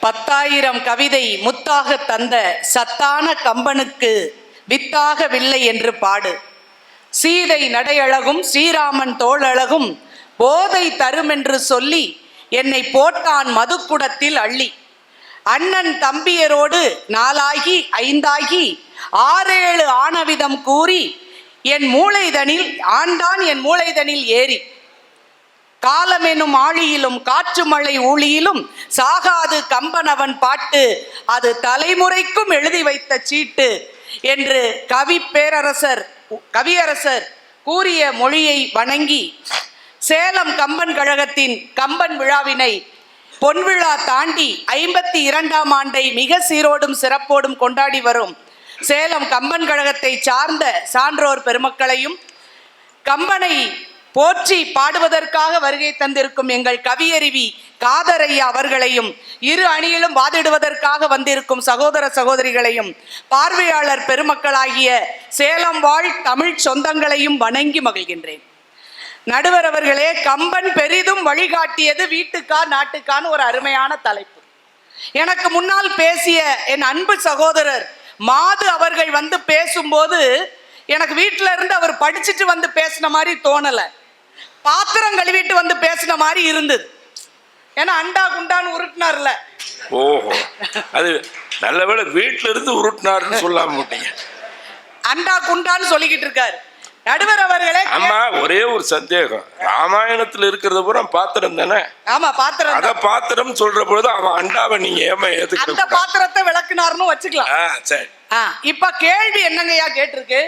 பத்தாயிரம் கவிதை முத்தாக தந்த சத்தான கம்பனுக்கு வித்தாகவில்லை என்று பாடு. சீதை நடையழகும் ஸ்ரீராமன் தோளழகும் போதை தருமென்று சொல்லி என்னை போட்டான் மதுக்குடத்தில் அள்ளி. அண்ணன் தம்பியரோடு நாலாகி ஐந்தாகி ஆறேழு ஆணவிதம் கூறி என் மூளைதனில் ஆண்டான் என் மூளைதனில் ஏறி. காலமெனும் ஆழியிலும் காற்று மழை ஊழியிலும் சாகாது கம்பனவன் பாட்டு அது தலைமுறைக்கும் எழுதி வைத்த சீட்டு என்று கவி பேரரசர் கவியரசர் கூறிய மொழியை வணங்கி சேலம் கம்பன் கழகத்தின் கம்பன் விழாவினை பொன்விழா தாண்டி ஐம்பத்தி இரண்டாம் ஆண்டை மிக சீரோடும் சிறப்போடும் கொண்டாடி வரும் சேலம் கம்பன் கழகத்தை சார்ந்த சான்றோர் பெருமக்களையும் கம்பனை போற்றி பாடுவதற்காக வருகை தந்திருக்கும் எங்கள் கவியருவி காதரையா அவர்களையும் இரு அணியிலும் வாதிடுவதற்காக வந்திருக்கும் சகோதர சகோதரிகளையும் பார்வையாளர் பெருமக்களாகிய சேலம் வாழ் தமிழ் சொந்தங்களையும் வணங்கி மகிழ்கின்றேன். நடுவர் அவர்களே கம்பன் பெரிதும் வழிகாட்டியது வீட்டுக்கா நாட்டுக்கான்னு ஒரு அருமையான தலைப்பு. எனக்கு முன்னால் பேசிய என் அன்பு சகோதரர் மாது அவர்கள் வந்து பேசும்போது எனக்கு வீட்டில இருந்து அவர் படிச்சுட்டு வந்து பேசின மாதிரி தோணலை. பாத்திரம் கழுவிட்டு வந்து பேசின மாதிரி இருந்தது. ஏன்னா அண்டா குண்டான்னு உருட்டினார்ல. ஓஹோ. அது நல்ல வேளை வீட்டுல இருந்து உருட்டினாருன்னு சொல்லாம மாட்டீங்க அண்டா குண்டான்னு சொல்லிக்கிட்டு இருக்காரு. நடுவர் அவர்களே ஆமா ஒரே ஒரு சந்தேகம். ராமாயணத்துல இருக்கிறது பூரா பாத்திரம் தானே? ஆமா பாத்திரம் அத பாத்திரம் சொல்ற பொழுது அவன் அண்டாவை நீங்க ஏமா அந்த ஏத்துக்கிட்ட பாத்திரத்தை விளக்குனாருன்னு வச்சுக்கலாம். சரி. இப்ப கேள்வி என்னங்கய்யா கேட்டிருக்கு?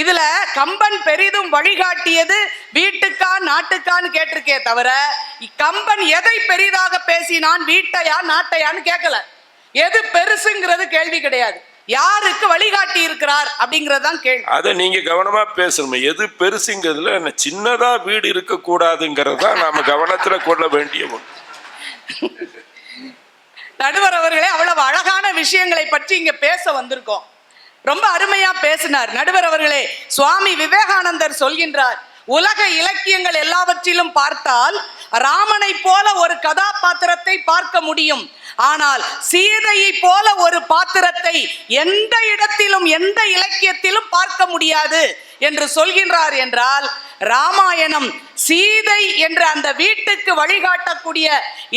இதுல கம்பன் பெரிதும் வழிகாட்டியது வீட்டுக்கா நாட்டுக்கான்னு கேட்டிருக்கே தவிர கம்பன் எதை பெரிதாக பேசினான் வீட்டையா நாட்டையான்னு கேட்கல. எது பெருசுங்கிறது கேள்வி கிடையாது. யாருக்கு வழிகாட்டி இருக்கிறார் அப்படிங்கிறது தான் கேள்வி. அத நீங்க கவனமா பேசணும். எது பெருசுங்கிறதுல சின்னதா வீடு இருக்க கூடாதுங்கிறதா நாம கவனத்துல கொள்ள வேண்டிய நடுவர் அவர்களே அவ்வளவு அழகான விஷயங்களை பற்றி இங்க பேச வந்திருக்கோம். ரொம்ப அருமையா பேசினார். நடுவர் அவர்களே சுவாமி விவேகானந்தர் சொல்கின்றார் உலக இலக்கியங்கள் எல்லாவற்றிலும் பார்த்தால் ராமனை போல ஒரு கதாபாத்திரத்தை பார்க்க முடியும். ஆனால் சீதையை போல ஒரு பாத்திரத்தை எந்த இடத்திலும் எந்த இலக்கியத்திலும் பார்க்க முடியாது என்று சொல்கின்றார் என்றால் ராமாயணம் சீதை என்ற அந்த வீட்டுக்கு வழிகாட்டக்கூடிய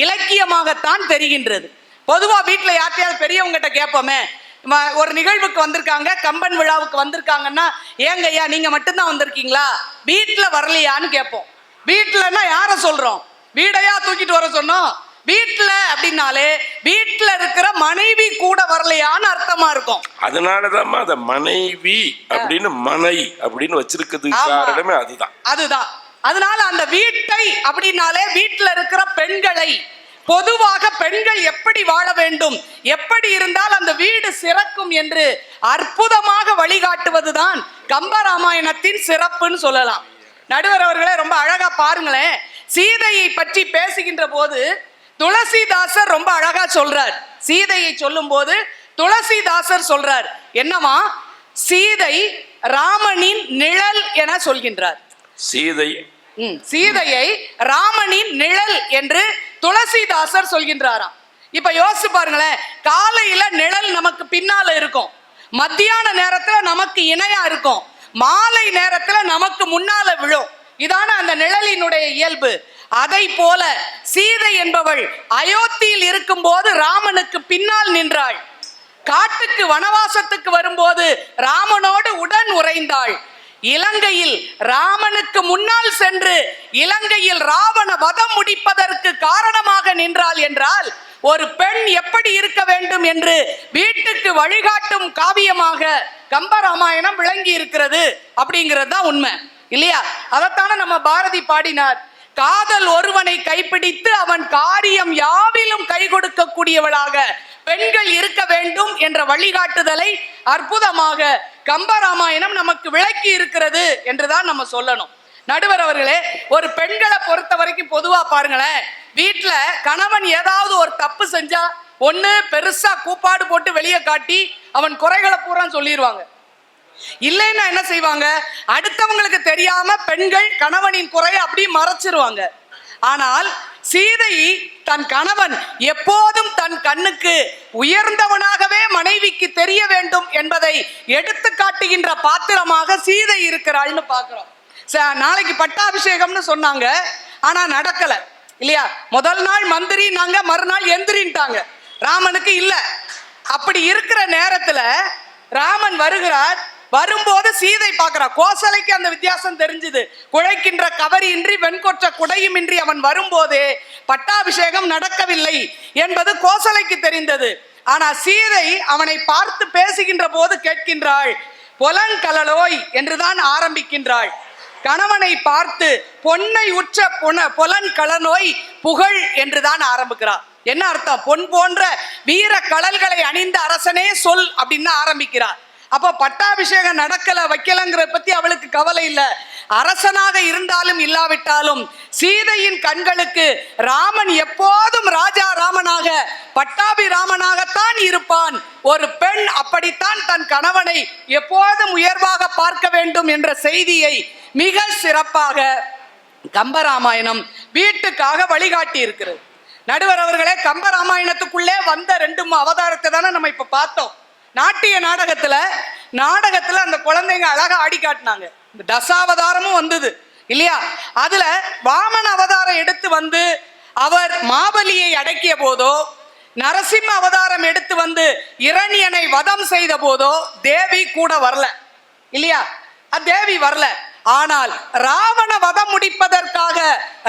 இலக்கியமாகத்தான் தெரிகின்றது. பொதுவா வீட்டுல யார்கிட்டயாவது பெரியவங்ககிட்ட கேட்போமே ஒரு நிகழ்வுக்கு வந்திருக்காங்க கம்பன் விழாவுக்கு வந்திருக்காங்கன்னா ஏங்க ஐயா நீங்க மட்டும்தான் வந்திருக்கீங்களா? வீட்டுல வரலையான்னு கேட்போம். வீட்டுலன்னா யார சொல்றோம்? வீடையா தூக்கிட்டு வர சொன்னோம். வீட்டுல அப்படின்னாலே வீட்டுல இருக்கிற மனைவி கூட வரலையான்னு அர்த்தமா இருக்கும். அதனாலதாம்மா அத மனைவி அப்படின்னு மனை அப்படின்னு வச்சிருக்கிறதுக்கு ஆமா. காரணமே அதுதான். அதுதான். அதனால அந்த வீட்டை அப்படின்னாலே வீட்டுல இருக்கிற பெண்களை பொதுவாக பெண்கள் எப்படி வாழ வேண்டும்? எப்படி இருந்தால் அந்த வீடு சிறக்கும் என்று அற்புதமாக வழிகாட்டுவதுதான் கம்பராமாயணத்தின் சிறப்புன்னு சொல்லலாம். நடுவர் அவர்களே ரொம்ப அழகா பாருங்களேன். சீதையை பற்றி பேசுகின்ற போது துளசிதாசர் ரொம்ப அழகா சொல்றார். சீதையை சொல்லும் போது துளசிதாசர் சொல்றார் என்னவா சீதை ராமனின் நிழல் என சொல்கின்றார். சீதை சீதையை ராமனின் நிழல் என்று துளசிதாசர் சொல்கின்றாராம். இப்ப யோசிச்சு பாருங்களேன் காலையில நிழல் நமக்கு பின்னால இருக்கும். மத்தியான நேரத்துல நமக்கு இணையா இருக்கும். மாலை நேரத்துல நமக்கு முன்னால விழும். இதான அந்த நிழலினுடைய இயல்பு. அதை போல சீதை என்பவள் அயோத்தியில் இருக்கும்போது ராமனுக்கு பின்னால் நின்றாள். காட்டுக்கு வனவாசத்துக்கு வரும்போது ராமனோடு உடன் உறைந்தாள். இலங்கையில் ராமனுக்கு முன்னால் சென்று இலங்கையில் ராவண வதம் முடிப்பதற்கு காரணமாக நின்றாள் என்றால் ஒரு பெண் எப்படி இருக்க வேண்டும் என்று வீட்டுக்கு வழிகாட்டும் காவியமாக கம்பராமாயணம் விளங்கி இருக்கிறது அப்படிங்கிறது தான் உண்மை. இல்லையா? அதைத்தானே நம்ம பாரதி பாடினார். காதல் ஒருவனை கைப்பிடித்து அவன் காரியம் யாவிலும் கை கொடுக்கக்கூடியவளாக பெண்கள் இருக்க வேண்டும் என்ற வழிகாட்டுதலை அற்புதமாக கம்பராமாயணம் நமக்கு விளக்கி இருக்கிறது என்றுதான் நம்ம சொல்லணும். நடுவர் அவர்களே ஒரு பெண்களை பொறுத்த வரைக்கும் பொதுவா பாருங்களேன் வீட்டுல கணவன் ஏதாவது ஒரு தப்பு செஞ்சா ஒண்ணு பெருசா கூப்பாடு போட்டு வெளியே காட்டி அவன் குறைகளை பூரா சொல்லிடுவாங்க இல்லைன்னா என்ன செய்வாங்க? அடுத்தவங்களுக்கு தெரியாம பெண்கள் கணவனின் குறையை அப்படியே மறைச்சிருவாங்க. ஆனால் சீதை தன் கணவன் எப்போதும் தன் கண்ணுக்கு உயர்ந்தவனாகவே மனைவிக்கு தெரிய வேண்டும் என்பதை எடுத்து காட்டுகின்ற பாத்திரமாக சீதை இருக்கிறாள்னு பார்க்கிறோம். ச- நாளைக்கு பட்டாபிஷேகம்னு சொன்னாங்க. ஆனா நடக்கல. இல்லையா? முதல் நாள் மந்திரி நாங்க மறுநாள் எந்திரின்ட்டாங்க. ராமனுக்கு இல்ல. அப்படி இருக்கிற நேரத்துல ராமன் வருகிறார். வரும்போது சீதை பார்க்கிறா கோசலைக்கு அந்த வித்தியாசம் தெரிஞ்சுது. குழைக்கின்ற கவரியின்றி வெண்கொற்ற குடையுமின்றி அவன் வரும்போதே பட்டாபிஷேகம் நடக்கவில்லை என்பது கோசலைக்கு தெரிந்தது. ஆனா சீதை அவனை பார்த்து பேசுகின்ற போது கேட்கின்றாள் புலங்கலலோய் என்றுதான் ஆரம்பிக்கின்றாள். கணவனை பார்த்து பொன்னை உற்ற புன புலன் கலநோய் புகழ் என்றுதான் ஆரம்பிக்கிறார் என்ன அர்த்தம்? பொன் போன்ற வீர கடல்களை அணிந்த அரசனே சொல் அப்படின்னு ஆரம்பிக்கிறார் அப்போ பட்டாபிஷேகம் நடக்கல வைக்கலங்கிறத பத்தி அவளுக்கு கவலை இல்லை. அரசனாக இருந்தாலும் இல்லாவிட்டாலும் சீதையின் கண்களுக்கு ராமன் எப்போதும் ராஜா ராமனாக பட்டாபி ராமனாகத்தான் இருப்பான். ஒரு பெண் அப்படித்தான் தன் கணவனை எப்போதும் உயர்வாக பார்க்க வேண்டும் என்ற செய்தியை மிக சிறப்பாக கம்பராமாயணம் வீட்டுக்காக வழிகாட்டி இருக்கிறது நடுவர் அவர்களே கம்பராமாயணத்துக்குள்ளே வந்த ரெண்டு அவதாரத்தை தானே நம்ம இப்ப பார்த்தோம். நாட்டிய நாடகத்துல நாடகத்துல அந்த குழந்தைங்க அழகா ஆடி காட்டினாங்க. இந்த தசாவதாரமும் வந்தது இல்லையா? அதுல வாமன அவதாரம் எடுத்து வந்து அவர் மாபலியை அடக்கிய போதோ நரசிம்ம அவதாரம் எடுத்து வந்து இரணியனை வதம் செய்த போதோ தேவி கூட வரல இல்லையா? தேவி வரல. ஆனால் ராவண வதம் முடிப்பதற்காக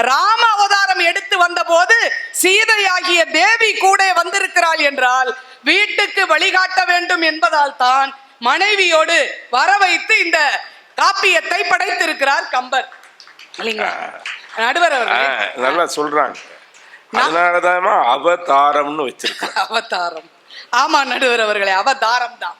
ராம அவதாரம் எடுத்து வந்தபோது சீதையாகிய தேவி கூட வந்திருக்கிறாள் என்றால் வீட்டுக்கு வழிகாட்ட வேண்டும் என்பதால் தான் மனைவியோடு வர வைத்து இந்த காப்பியத்தை படைத்திருக்கிறார் கம்பர். நடுவர் நல்லா சொல்றாங்க. அதனாலதான் அவதாரம்னு வச்சிருக்காங்க. அவதாரம். ஆமா நடுவர் அவர்களே அவதாரம் தான்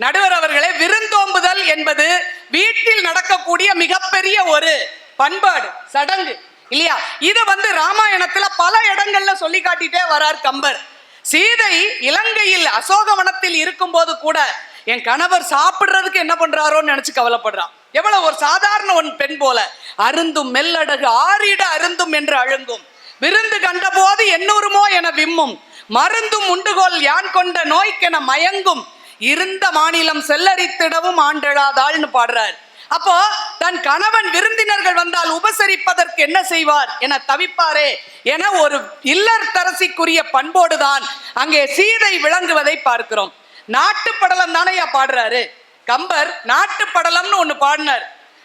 நடுவர் அவர்களே விருந்தோம்புதல் என்பது வீட்டில் நடக்கக்கூடிய மிகப்பெரிய ஒரு பண்பாடு சடங்கு இல்லையா? இது வந்து ராமாயணத்துல பல இடங்கள்ல சொல்லி காட்டிட்டே வரார் கம்பர். சீதை இலங்கையில் அசோகவனத்தில் இருக்கும்போது கூட என் கணவர் சாப்பிடுறதுக்கு என்ன பண்றாரோன்னு நினைச்சு கவலைப்படுறான். எவ்வளவு ஒரு சாதாரண ஒன் பெண் போல அருந்தும் மெல்லடகு ஆறிட அருந்தும் என்று அழுங்கும். விருந்து கண்டபோது என்னூருமோ என விம்மும். மருந்தும் உண்டுகோல் யான் கொண்ட நோய்க்கென மயங்கும். இருந்த மாநிலம் செல்லரித்திடவும் ஆண்டெழாதாள்னு பாடுறார். அப்போ தன் கணவன் விருந்தினர்கள் வந்தால் உபசரிப்பதற்கு என்ன செய்வார் என தவிப்பாரே என ஒரு இல்லத்தரசிக்குரிய பண்போடுதான் அங்கே சீதை விளங்குவதை பார்க்கிறோம். நாட்டு படலம் தானேயா பாடுறாரு? கம்பர் நாட்டு படலம்னு ஒண்ணு பாடினார்.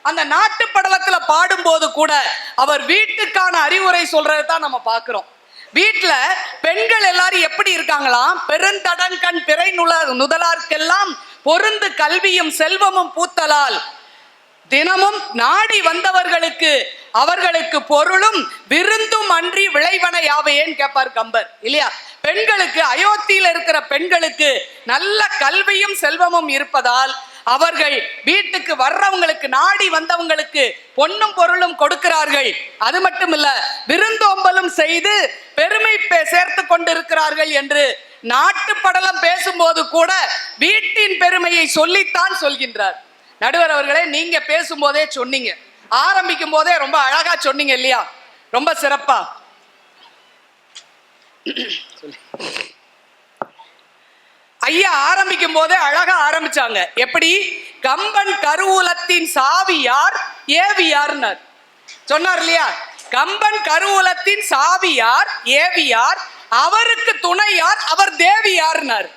அந்த நாட்டு படலத்துல பாடும்போது கூட அவர் வீட்டுக்கான அறிவுரை சொல்றதை தான் நம்ம பார்க்கிறோம். வீட்டுல பெண்கள் எல்லாரும் எப்படி இருக்காங்களாம்? பெருந்தடங்கண் பிறை நுல நுதலார்க்கெல்லாம் பொருந்து கல்வியும் செல்வமும் பூத்தலால் தினமும் நாடி வந்தவர்களுக்கு அவர்களுக்கு பொருளும் விருந்தும் அன்றி விளைவன யாவையேன்னு கேட்பார் கம்பர் இல்லையா? பெண்களுக்கு அயோத்தியில இருக்கிற பெண்களுக்கு நல்ல கல்வியும் செல்வமும் இருப்பதால் அவர்கள் வீட்டுக்கு வர்றவங்களுக்கு நாடி வந்தவங்களுக்கு பொன்னும் பொருளும் கொடுக்கிறார்கள். அது மட்டும் இல்ல விருந்தோம்பலும் செய்து பெருமை பே- சேர்த்து கொண்டிருக்கிறார்கள் என்று நாட்டு படலம் பேசும்போது கூட வீட்டின் பெருமையை சொல்லித்தான் சொல்கின்றார். நடுவர் அவர்களே நீங்க பேசும்போதே சொன்னீங்க. ஆரம்பிக்கும் போதே ரொம்ப அழகா சொன்னீங்க இல்லையா? ரொம்ப சிறப்பா. ஐயா ஆரம்பிக்கும் போதே அழகா ஆரம்பிச்சாங்க. எப்படி? கம்பன் கருவூலத்தின் சாவி யார்? ஏவி யார்னார். சொன்னார் இல்லையா? கம்பன் கருவூலத்தின் சாவி யார்? ஏவி யார்? அவருக்கு துணை யார்? அவர் தேவி யார்னார்.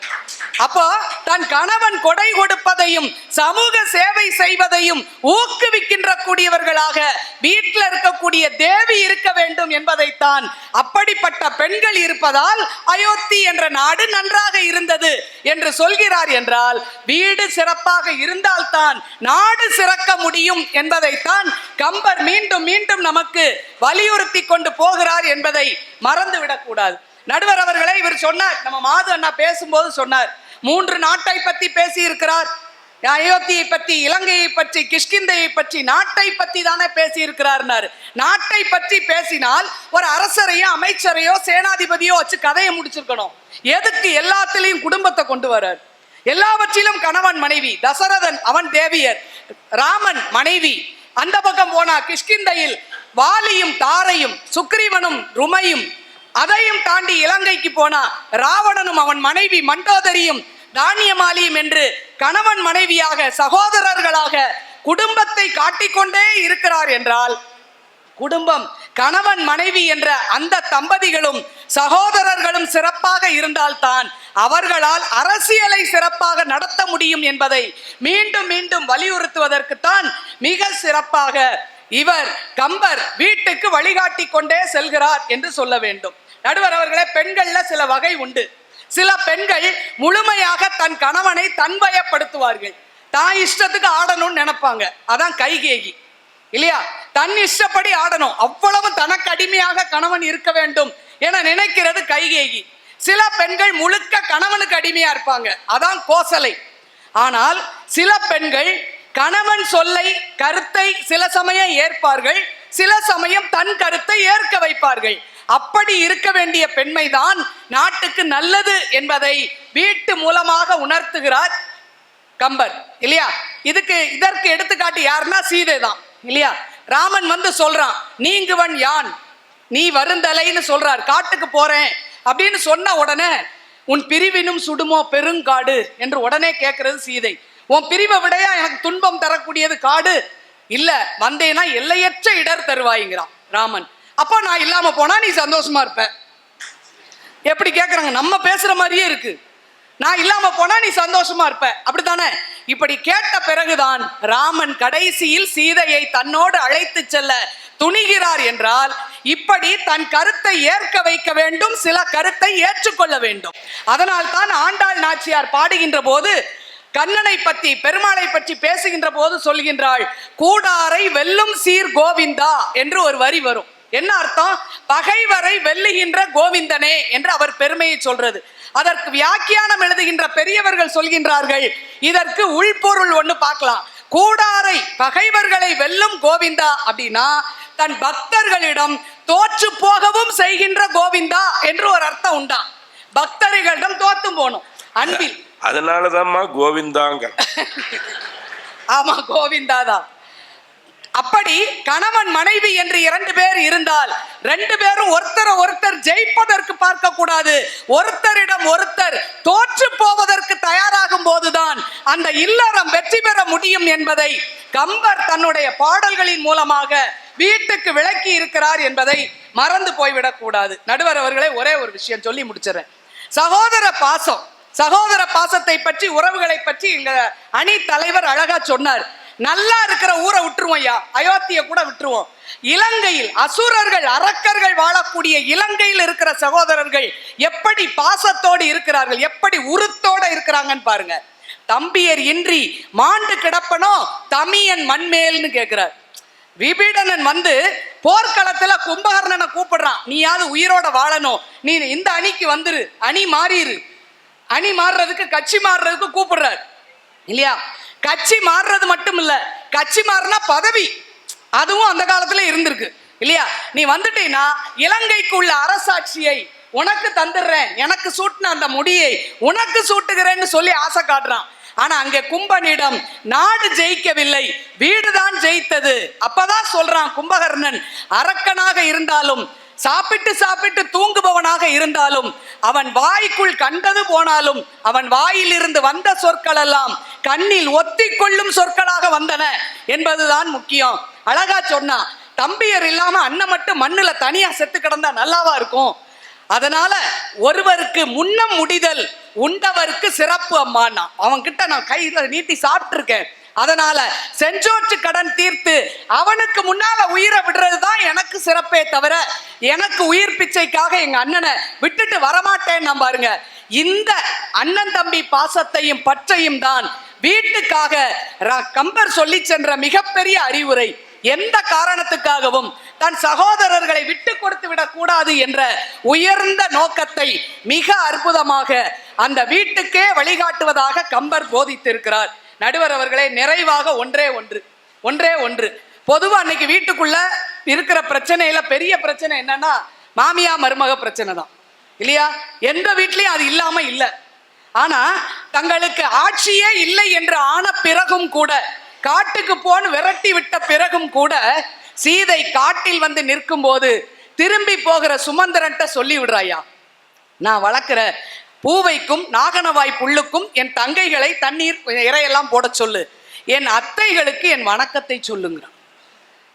அப்போ தன் கணவன் கொடை கொடுப்பதையும் சமூக சேவை செய்வதையும் ஊக்குவிக்கின்ற கூடியவர்களாக வீட்டில் இருக்கக்கூடிய தேவி இருக்க வேண்டும் என்பதைத்தான் அப்படிப்பட்ட பெண்கள் இருப்பதால் அயோத்தி என்ற நாடு நன்றாக இருந்தது என்று சொல்கிறார் என்றால் வீடு சிறப்பாக இருந்தால்தான் நாடு சிறக்க முடியும் என்பதைத்தான் கம்பர் மீண்டும் மீண்டும் நமக்கு வலியுறுத்தி கொண்டு போகிறார் என்பதை மறந்து விடக்கூடாது நடுவர் அவர்களை இவர் சொன்னார். நம்ம மாது அண்ணா பேசும்போது சொன்னார். மூன்று நாட்டை பத்தி பேசி இருக்கிறார் அயோத்தியை பற்றி இலங்கையை பற்றி கிஷ்கிந்தையை பற்றி நாட்டை பற்றி தானே பேசியிருக்கிறார்னாரு. நாட்டை பற்றி பேசினால் ஒரு அரசரையோ அமைச்சரையோ சேனாதிபதியோ வச்சு கதையை முடிச்சிருக்கணும். எதுக்கு எல்லாத்துலேயும் குடும்பத்தை கொண்டு வர்றார்? எல்லாவற்றிலும் கணவன் மனைவி தசரதன் அவன் தேவியர் ராமன் மனைவி. அந்த பக்கம் போனா கிஷ்கிந்தையில் வாலியும் தாரையும் சுக்ரீவனும் ருமையும் அதையும் தாண்டி இலங்கைக்கு போனா ராவணனும் அவன் மனைவி மண்டோதரியும் தானியமாலியும் என்று கணவன் மனைவியாக சகோதரர்களாக குடும்பத்தை காட்டிக்கொண்டே இருக்கிறார் என்றால் குடும்பம் கணவன் மனைவி என்ற அந்த தம்பதிகளும் சகோதரர்களும் சிறப்பாக இருந்தால்தான் அவர்களால் அரசியலை சிறப்பாக நடத்த முடியும் என்பதை மீண்டும் மீண்டும் வலியுறுத்துவதற்குத்தான் மிக சிறப்பாக இவர் கம்பர் வீட்டுக்கு வழிகாட்டி கொண்டே செல்கிறார் என்று சொல்ல வேண்டும். நடுவர் அவர்களே பெண்கள்ல சில வகை உண்டு. சில பெண்கள் முழுமையாக தன் கணவனை தன்வயப்படுத்துவார்கள். தான் இஷ்டத்துக்கு ஆடணும்னு நினைப்பாங்க. அதான் கைகேகி. இல்லையா? தன் இஷ்டப்படி ஆடணும். அவ்வளவு தனக்கு அடிமையாக கணவன் இருக்க வேண்டும் என நினைக்கிறது கைகேகி. சில பெண்கள் முழுக்க கணவனுக்கு அடிமையா இருப்பாங்க. அதான் கோசலை. ஆனால் சில பெண்கள் கணவன் சொல்லை கருத்தை சில சமயம் ஏற்பார்கள் சில சமயம் தன் கருத்தை ஏற்க வைப்பார்கள். அப்படி இருக்க வேண்டிய பெண்மைதான் நாட்டுக்கு நல்லது என்பதை வீட்டு மூலமாக உணர்த்துகிறார் கம்பர் இல்லையா? இதுக்கு இதற்கு எடுத்துக்காட்டு யாருன்னா சீதை தான் இல்லையா? ராமன் வந்து சொல்றான் நீங்குவன் யான்? நீ வருந்தலைன்னு சொல்றார் காட்டுக்கு போறேன். அப்படின்னு சொன்ன உடனே உன் பிரிவினும் சுடுமோ பெருங்காடு? என்று உடனே கேட்கிறது சீதை. உன் பிரிவை விடையா எனக்கு துன்பம் தரக்கூடியது காடு? இல்ல வந்தேனா எல்லையற்ற இடர் தருவாய்ங்கிறான் ராமன். அப்பா நான் இல்லாம போனா நீ சந்தோஷமா இருப்ப. எப்படி கேக்குறாங்க? நம்ம பேசுற மாதிரியே இருக்கு. நான் இல்லாம போனா நீ சந்தோஷமா இருப்ப. அப்படித்தானே? இப்படி கேட்ட பிறகுதான் ராமன் கடைசியில் சீதையை தன்னோடு அழைத்து செல்ல துணிகிறார் என்றால் இப்படி தன் கருத்தை ஏற்க வைக்க வேண்டும் சில கருத்தை ஏற்றுக்கொள்ள வேண்டும். அதனால் தான் ஆண்டாள் நாச்சியார் பாடுகின்ற போது கண்ணனை பற்றி பெருமாளை பற்றி பேசுகின்ற போது சொல்கின்றாள் கூடாரை வெல்லும் சீர் கோவிந்தா என்று ஒரு வரி வரும். என்ன அர்த்தம்? பகைவரை வெல்லுகின்ற கோவிந்தனே என்று அவர் பெருமையை சொல்றது. அதற்கு வியாக்கியானம் எழுதுகின்ற பெரியவர்கள் சொல்கின்றார்கள் இதற்கு உள்பொருள் ஒண்ணு பார்க்கலாம். கூடாரை பகைவர்களை வெல்லும் கோவிந்தா அப்படின்னா தன் பக்தர்களிடம் தோற்று போகவும் செய்கின்ற கோவிந்தா என்று ஒரு அர்த்தம் உண்டா. பக்தர்களிடம் தோத்தும் போகணும். அன்பில். அதனாலதாம்மா கோவிந்தாங்க. ஆமா கோவிந்தா தான் அப்படி கணவன் மனைவி என்று இரண்டு பேர் இருந்தால் ரெண்டு பேரும் ஒருத்தரை ஒருத்தர் ஜெயிப்பதற்கு பார்க்க கூடாது ஒருத்தரிடம் ஒருத்தர் தோற்று போவதற்கு தயாராகும் போதுதான் அந்த இல்லறம் வெற்றி பெற முடியும் என்பதை கம்பர் தன்னுடைய பாடல்களின் மூலமாக வீட்டுக்கு விளக்கி இருக்கிறார் என்பதை மறந்து போய்விடக் கூடாது நடுவர் அவர்களே ஒரே ஒரு விஷயம் சொல்லி முடிச்சிடறேன். சகோதர பாசம். சகோதர பாசத்தை பற்றி உறவுகளை பற்றி எங்க அணி தலைவர் அழகா சொன்னார். நல்லா இருக்கிற ஊரை விட்டுருவோம் ஐயா. அயோத்தியை கூட விட்டுருவோம். இலங்கையில் அசுரர்கள் அரக்கர்கள் வாழக்கூடிய இலங்கையில் இருக்கிற சகோதரர்கள் எப்படி பாசத்தோடு இருக்கிறார்கள் எப்படி உருத்தோட இருக்கிறாங்கன்னு பாருங்க. தம்பியர் இன்றி மாண்டு கிடப்பனோ தமியன் மண்மேல்னு கேட்கிறார் விபீடனன் வந்து போர்க்களத்துல கும்பகர்ணனை கூப்பிடுறான். நீயாவது உயிரோட வாழணும். நீ இந்த அணிக்கு வந்துரு. அணி மாறிரு. அணி மாறுறதுக்கு கட்சி மாறுறதுக்கு கூப்பிடுறாரு. இல்லையா? கட்சி மாறுறது மட்டும் இல்ல கட்சி மாறினா பதவி. அதுவும் அந்த காலத்துல இருந்திருக்கு. இல்லையா? நீ வந்துட்டீங்கன்னா இலங்கைக்கு உள்ள அரசாட்சியை உனக்கு தந்துடுறேன். எனக்கு சூட்டின அந்த முடியை உனக்கு சூட்டுகிறேன்னு சொல்லி ஆசை காட்டுறான். ஆனா அங்கே கும்பனிடம் நாடு ஜெயிக்கவில்லை. வீடுதான் ஜெயித்தது. அப்பதான் சொல்றான் கும்பகர்ணன் அரக்கனாக இருந்தாலும் சாப்பிட்டு சாப்பிட்டு தூங்குபவனாக இருந்தாலும் அவன் வாய்க்குள் கண்டது போனாலும் அவன் வாயில் இருந்து வந்த சொற்கள் எல்லாம் கண்ணில் ஒத்திக்கொள்ளும் சொற்களாக வந்தன என்பதுதான் முக்கியம். அழகா சொன்னா தம்பியர் இல்லாம அண்ணன் மட்டும் மண்ணுல தனியா செத்து கிடந்தா நல்லாவா இருக்கும்? அதனால ஒருவருக்கு முன்னம் முடிதல் உண்டவருக்கு சிறப்பு அம்மான்னா. அவன்கிட்ட நான் கையில நீட்டி சாப்பிட்டுருக்கேன். அதனால செஞ்சோற்று கடன் தீர்த்து அவனுக்கு முன்னால உயிரை விடுறது தான் எனக்கு சிறப்பே தவிர எனக்கு உயிர் பிச்சைக்காக எங்க அண்ணனை விட்டுட்டு வரமாட்டேன்னு பாருங்க. இந்த அண்ணன் தம்பி பாசத்தையும் பற்றையும் தான் வீட்டுக்காக ர- கம்பர் சொல்லி சென்ற மிகப்பெரிய அறிவுரை. எந்த காரணத்துக்காகவும் தன் சகோதரர்களை விட்டு கொடுத்து விடக்கூடாது என்ற உயர்ந்த நோக்கத்தை மிக அற்புதமாக அந்த வீட்டுக்கே வழிகாட்டுவதாக கம்பர் போதித்திருக்கிறார். நடுவர் அவர்களே நிறைவாக ஒன்றே ஒன்று ஒன்றே ஒன்று. பொதுவா அன்னைக்கு வீட்டுக்குள்ள இருக்கிற பிரச்சனையில பெரிய பிரச்சனை என்னன்னா மாமியா மருமக பிரச்சனை தான். இல்லையா? எந்த வீட்லயும் அது இல்லாம இல்ல. ஆனா தங்களுக்கு ஆட்சியே இல்லை என்று ஆன பிறகும் கூட காட்டுக்கு போன் விரட்டி விட்ட பிறகும் கூட சீதை காட்டில் வந்து நிற்கும் போது திரும்பி போகிற சுமந்திரன்ட்ட சொல்லி விடுறாயா நான் வளர்க்குற பூவைக்கும் நாகனவாய் புல்லுக்கும் என் தங்கைகளை தண்ணீர் இறையெல்லாம் போட சொல்லு. என் அத்தைகளுக்கு என் வணக்கத்தை சொல்லுங்கிறான்.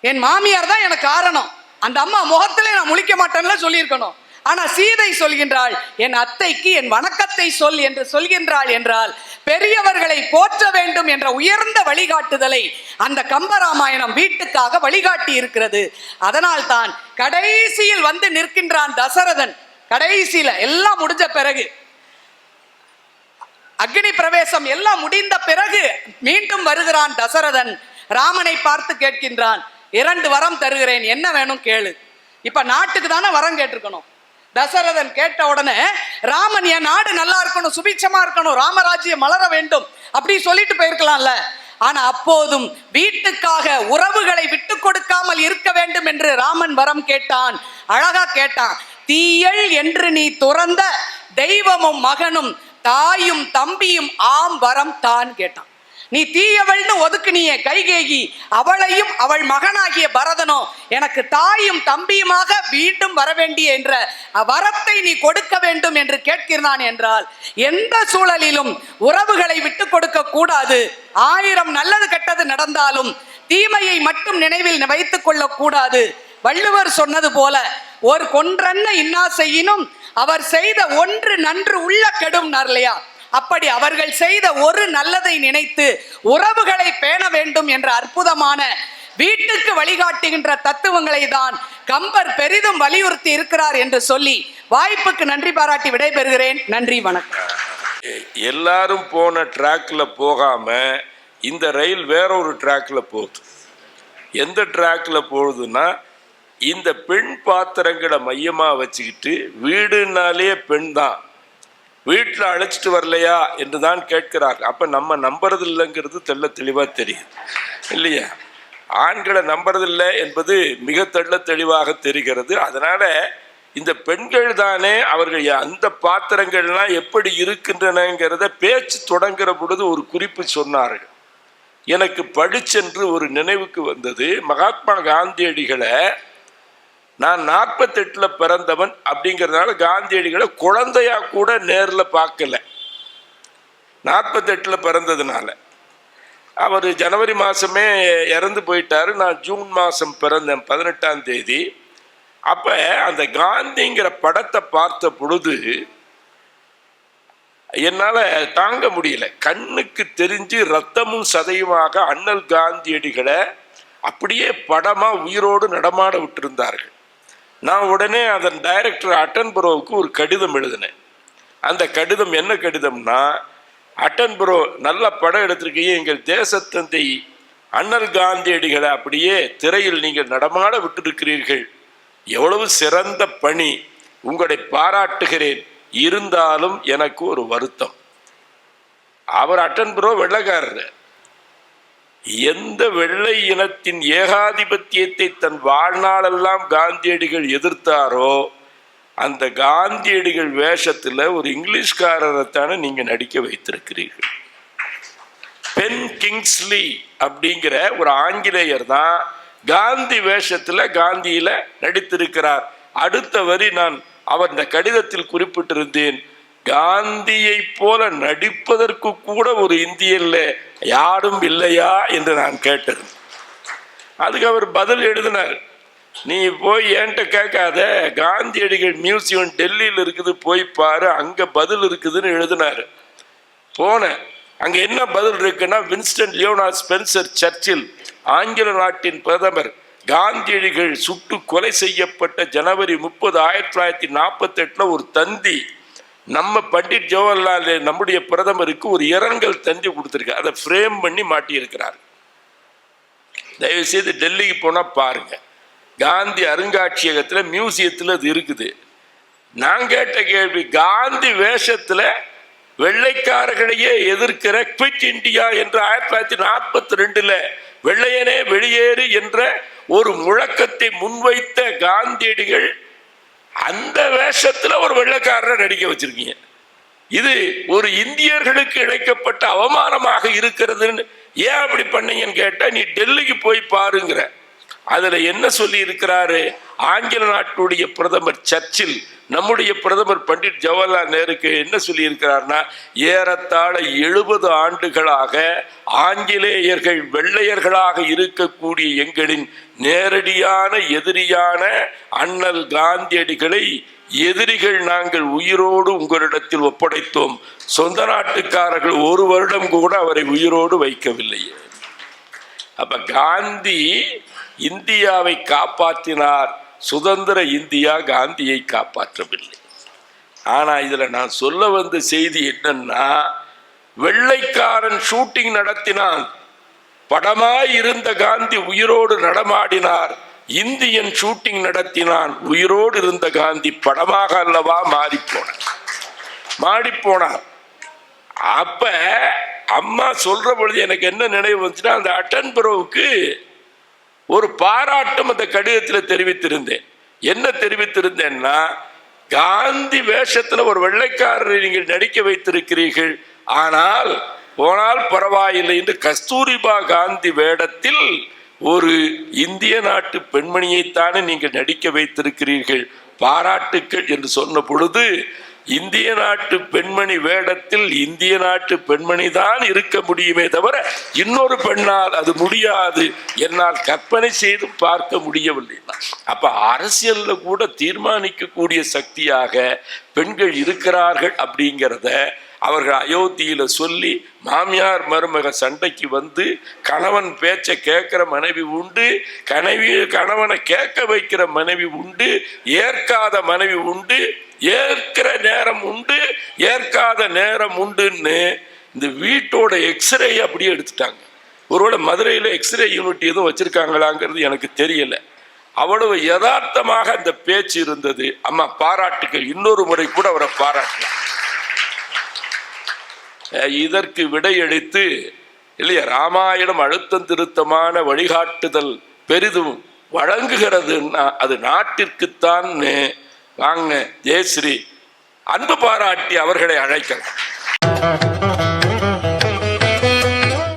என் மாமியார் தான் எனக்கு காரணம். அந்த அம்மா முகத்திலே நான் முழிக்க மாட்டேன்ல சொல்லியிருக்கணும். ஆனா சீதை சொல்கின்றாள் என் அத்தைக்கு என் வணக்கத்தை சொல் என்று சொல்கின்றாள் என்றால் பெரியவர்களை போற்ற வேண்டும் என்ற உயர்ந்த வழிகாட்டுதலை அந்த கம்பராமாயணம் வீட்டுக்காக வழிகாட்டி இருக்கிறது. அதனால் தான் கடைசியில் வந்து நிற்கின்றான் தசரதன். கடைசியில எல்லாம் முடிஞ்ச பிறகு அக்னி பிரவேசம் எல்லாம் முடிந்த பிறகு மீண்டும் வருகிறான் தசரதன். ராமனை பார்த்து கேட்கின்றான் இரண்டு வரம் தருகிறேன் என்ன வேணும் கேளு. இப்ப நாட்டுக்கு தானே வரம் கேட்டிருக்கணும். தசரதன் கேட்ட உடனே ராமன் என் நாடு நல்லா இருக்கணும் சுபிட்சமா இருக்கணும் ராமராஜ்யம் மலர வேண்டும். அப்படி சொல்லிட்டு போயிருக்கலாம்ல. ஆனா அப்போதும் வீட்டுக்காக உறவுகளை விட்டு கொடுக்காமல் இருக்க வேண்டும் என்று ராமன் வரம் கேட்டான். அழகா கேட்டான் தீயல் என்று நீ துறந்த தெய்வமும் மகனும் தாயும் தம்பியும் ஆம் வரம் தான் கேட்டான். நீ தீயவள்னு ஒதுக்குனிய கைகேகி. அவளையும் அவள் மகனாகிய பரதனோ எனக்கு தாயும் தம்பியுமாக மீண்டும் வர வேண்டிய என்ற வரத்தை நீ கொடுக்க வேண்டும் என்று கேட்கிறான் என்றால் எந்த சூழலிலும் உறவுகளை விட்டு கொடுக்க கூடாது. ஆயிரம் நல்லது கெட்டது நடந்தாலும் தீமையை மட்டும் நினைவில் வைத்துக் கொள்ளக்கூடாது வள்ளுவர் சொன்னது போல ஒரு கொன்றன்ன இன்னா செய்யினும் அவர் செய்த ஒன்று நன்று உள்ள கெடும் இல்லையா? அப்படி அவர்கள் செய்த ஒரு நல்லதை நினைத்து உறவுகளை பேண வேண்டும் என்ற அற்புதமான வீட்டுக்கு வழிகாட்டுகின்ற தத்துவங்களை தான் கம்பர் பெரிதும் வலியுறுத்தி இருக்கிறார் என்று சொல்லி வாய்ப்புக்கு நன்றி பாராட்டி விடைபெறுகிறேன். நன்றி வணக்கம். எல்லாரும் போன ட்ராக்ல போகாம இந்த ரயில் வேற ஒரு ட்ராக்ல போகுது. எந்த ட்ராக்ல போகுதுன்னா இந்த பெண் பாத்திரங்களை மையமாக வச்சுக்கிட்டு வீடுனாலே பெண் தான். வீட்டில் அழைச்சிட்டு வரலையா என்று தான் கேட்கிறார் அப்போ நம்ம நம்புறது இல்லைங்கிறது தெள்ள தெளிவாக தெரியுது. இல்லையா? ஆண்களை நம்புறதில்லை என்பது மிக தெள்ள தெளிவாக தெரிகிறது. அதனால் இந்த பெண்கள் தானே அவர்கள் அந்த பாத்திரங்கள்லாம் எப்படி இருக்கின்றனங்கிறத பேச்சு தொடங்குற பொழுது ஒரு குறிப்பு சொன்னார்கள். எனக்கு படிச்சென்று ஒரு நினைவுக்கு வந்தது. மகாத்மா காந்தியடிகளை நான் நாற்பத்தெட்டில் பிறந்தவன் அப்படிங்கிறதுனால காந்தியடிகளை குழந்தையா கூட நேரில் பார்க்கல. நாற்பத்தெட்டில் பிறந்ததுனால. அவர் ஜனவரி மாதமே இறந்து போயிட்டாரு. நான் ஜூன் மாதம் பிறந்தேன் பதினெட்டாம் தேதி. அப்போ அந்த காந்திங்கிற படத்தை பார்த்த பொழுது என்னால் தாங்க முடியல. கண்ணுக்கு தெரிஞ்சு ரத்தமும் சதையுமாக அண்ணல் காந்தியடிகளை அப்படியே படமாக உயிரோடு நடமாட விட்டிருந்தார்கள். நான் உடனே அதன் டைரக்டர் அட்டன்புரோவுக்கு ஒரு கடிதம் எழுதினேன். அந்த கடிதம் என்ன கடிதம்னா அட்டன்புரோ நல்ல படம் எடுத்திருக்கீங்க எங்கள் தேசத்தந்தை அண்ணல் காந்தியடிகளை அப்படியே திரையில் நீங்கள் நடமாட விட்டிருக்கிறீர்கள். எவ்வளவு சிறந்த பணி. உங்களை பாராட்டுகிறேன். இருந்தாலும் எனக்கு ஒரு வருத்தம். அவர் அட்டன்புரோ வெள்ளக்காரர். எந்த வெள்ளை இனத்தின் ஏகாதிபத்தியத்தை தன் வாழ்நாளெல்லாம் காந்தியடிகள் எதிர்த்தாரோ அந்த காந்தியடிகள் வேஷத்தில் ஒரு இங்கிலீஷ்காரரைத்தானே நீங்கள் நடிக்க வைத்திருக்கிறீர்கள். பென் கிங்ஸ்லி அப்படிங்கிற ஒரு ஆங்கிலேயர் தான் காந்தி வேஷத்தில் காந்தியில் நடித்திருக்கிறார். அடுத்த வரி நான் அவர் இந்த கடிதத்தில் குறிப்பிட்டிருந்தேன். காந்தியை போல நடிப்பதற்கு கூட ஒரு இந்தியன்ல யாரும் இல்லையா என்று நான் கேட்டது அதுக்கு அவர் பதில் எழுதினார். நீ போய் என்கிட்ட கேட்காத? காந்தியடிகள் மியூசியம் டெல்லியில் இருக்குது போய் பாரு அங்க பதில் இருக்குதுன்னு எழுதினார். போனேன். அங்க என்ன பதில் இருக்குன்னா வின்ஸ்டன் லியோனா ஸ்பென்சர் சர்ச்சில் ஆங்கில நாட்டின் பிரதமர் காந்தியடிகள் சுட்டு கொலை செய்யப்பட்ட ஜனவரி முப்பது ஆயிரத்தி தொள்ளாயிரத்தி நாற்பத்தி ஒரு தந்தி நம்ம பண்டிட் ஜவஹர்லால் நம்முடைய பிரதமருக்கு ஒரு இரங்கல் தந்தி கொடுத்துருக்கு அதை ஃப்ரேம் பண்ணி மாட்டியிருக்கிறார். தயவு செய்து டெல்லிக்கு போனால் பாருங்கள் காந்தி அருங்காட்சியகத்தில் மியூசியத்தில் அது இருக்குது. நான் கேட்ட கேள்வி காந்தி வேஷத்தில் வெள்ளைக்காரர்களையே எதிர்க்கிற குவிட் இந்தியா என்று ஆயிரத்தி தொள்ளாயிரத்தி நாற்பத்தி ரெண்டில் வெள்ளையனே வெளியேறு என்ற ஒரு முழக்கத்தை முன்வைத்த காந்தியடிகள் அந்த வேஷத்துல ஒரு வெள்ளக்காரரை நடிக்க வச்சிருக்கீங்க. இது ஒரு இந்தியர்களுக்கு இழைக்கப்பட்ட அவமானமாக இருக்கிறதுன்னு ஏன் அப்படி பண்ணீங்கன்னு கேட்டா நீ டெல்லிக்கு போய் பாருங்கிற. அதுல என்ன சொல்லி இருக்கிறாரு? ஆங்கில நாட்டுடைய பிரதமர் சர்ச்சில் நம்முடைய பிரதமர் பண்டிட் ஜவஹர்லால் நேருக்கு என்ன சொல்லி ஏறத்தாழ எழுபது ஆண்டுகளாக ஆங்கிலேயர்கள் வெள்ளையர்களாக இருக்கக்கூடிய எங்களின் நேரடியான எதிரியான அண்ணல் காந்தியடிகளை எதிரிகள் நாங்கள் உயிரோடு உங்களிடத்தில் ஒப்படைத்தோம். சொந்த நாட்டுக்காரர்கள் ஒரு வருடம் கூட அவரை உயிரோடு வைக்கவில்லையே. அப்ப காந்தி இந்தியாவை காப்பாற்றினார். சுதந்திர இந்தியா காந்தியை காப்பாற்றவில்லை. ஆனா இதுல நான் சொல்ல வந்த செய்தி என்னன்னா வெள்ளைக்காரன் ஷூட்டிங் நடத்தினான். படமாய் இருந்த காந்தி உயிரோடு நடமாடினார். Indian shooting நடத்தினான். உயிரோடு இருந்த காந்தி படமாக அல்லவா மாறிப்போனார். மாறிப்போனார். அப்ப அம்மா சொல்ற பொழுது எனக்கு என்ன நினைவு வந்துச்சுன்னா அந்த அட்டன் புரோவுக்கு ஒரு பாராட்டும் அந்த கடிதத்தில் தெரிவித்திருந்தேன். என்ன தெரிவித்திருந்தேன்னா காந்தி வேஷத்தில் ஒரு வெள்ளைக்காரரை நீங்கள் நடிக்க வைத்திருக்கிறீர்கள். ஆனால் போனால் பரவாயில்லை என்று கஸ்தூரிபா காந்தி வேடத்தில் ஒரு இந்திய நாட்டு பெண்மணியைத்தானே நீங்கள் நடிக்க வைத்திருக்கிறீர்கள் பாராட்டுக்கள் என்று சொன்ன பொழுது இந்திய நாட்டு பெண்மணி வேடத்தில் இந்திய நாட்டு பெண்மணி தான் இருக்க முடியுமே தவிர இன்னொரு பெண்ணால் அது முடியாது என்னால் கற்பனை செய்து பார்க்க முடியவில்லை. அப்ப அரசியல்ல கூட தீர்மானிக்கக்கூடிய சக்தியாக பெண்கள் இருக்கிறார்கள் அப்படிங்கிறத அவர்கள் அயோத்தியில் சொல்லி மாமியார் மருமக சண்டைக்கு வந்து கணவன் பேச்சை கேட்குற மனைவி உண்டு கனவி கணவனை கேட்க வைக்கிற மனைவி உண்டு ஏற்காத மனைவி உண்டு ஏற்கிற நேரம் உண்டு ஏற்காத நேரம் உண்டுன்னு இந்த வீட்டோட எக்ஸ்ரே அப்படியே எடுத்துட்டாங்க. ஒருவேளை மதுரையில் எக்ஸ்ரே யூனிட் எதுவும் வச்சுருக்காங்களாங்கிறது எனக்கு தெரியலை. அவ்வளவு யதார்த்தமாக அந்த பேச்சு இருந்தது. அம்மா பாராட்டுகள் இன்னொரு முறை கூட அவரை பாராட்டலாம். இதற்கு விடையளித்து இல்லையா ராமாயணம் அழுத்தம் திருத்தமான வழிகாட்டுதல் பெரிதும் வழங்குகிறதுன்னா அது நாட்டிற்குத்தான் வாங்க ஜெயஸ்ரீ அன்பு பாராட்டி அவர்களை அழைக்கலாம்.